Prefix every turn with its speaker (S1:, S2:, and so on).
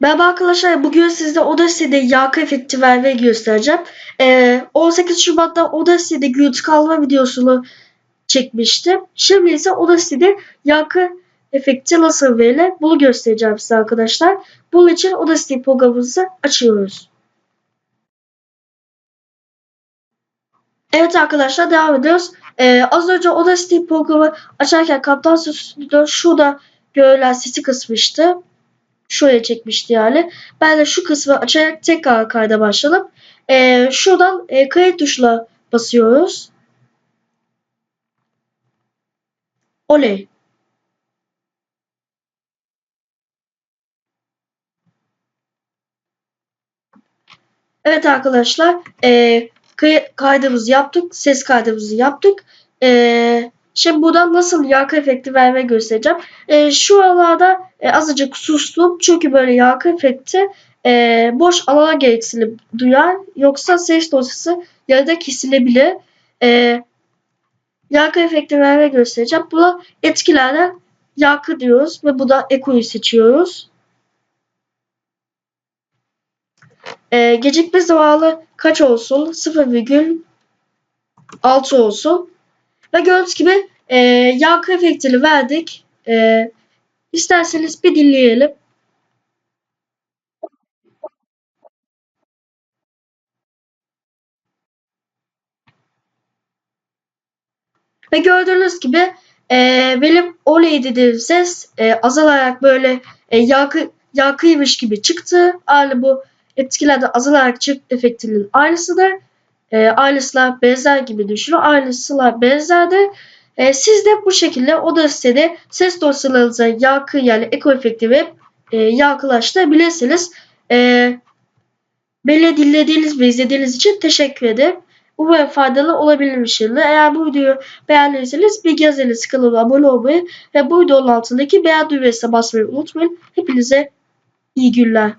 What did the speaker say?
S1: Merhaba arkadaşlar. Bugün size Audacity'de yankı efekti vermeyi göstereceğim. Ee, 18 Şubat'ta Audacity'de gürültü kalma videosunu çekmiştim. Şimdi ise Audacity'de yankı efekti nasıl verilir bunu göstereceğim size arkadaşlar. Bunun için Audacity programımızı açıyoruz. Evet arkadaşlar devam ediyoruz. Ee, az önce Audacity programı açarken Kaptan Stüdyo şurada görülen sesi kısmıştı şuraya çekmişti yani. Ben de şu kısmı açarak tekrar kayda başladım. Ee, şuradan e, kayıt tuşuna basıyoruz. Oley. Evet arkadaşlar e, kay kaydımızı yaptık. Ses kaydımızı yaptık. E, şimdi buradan nasıl yankı efekti vermeyi göstereceğim. E, şu aralarda e, azıcık sustum. Çünkü böyle yankı efekti e, boş alana gereksinim duyar. Yoksa ses dosyası yarıda kesilebilir. E, yankı efekti vermeyi göstereceğim. Buna etkilerden yankı diyoruz ve bu da ekoyu seçiyoruz. E, gecikme zamanı kaç olsun? 0,6 olsun. Ve gördüğünüz gibi e, yankı efektini verdik. E, isterseniz bir dinleyelim. Ve gördüğünüz gibi e, benim oley dediğim ses e, azalarak böyle e, yankı, yankıymış gibi çıktı. Aynı bu etkilerde azalarak çık efektinin aynısıdır. E, aynısına benzer gibi düşünün. Aynısına benzerdir. E, siz de bu şekilde o da sitede ses dosyalarınıza yankı yani eko efekti ve e, yankılaştırabilirsiniz. E, beni dinlediğiniz ve izlediğiniz için teşekkür ederim. Umarım faydalı şeyler. Eğer bu videoyu beğendiyseniz bir yazınız kanalıma abone olmayı ve bu videonun altındaki beğen düğmesine basmayı unutmayın. Hepinize iyi günler.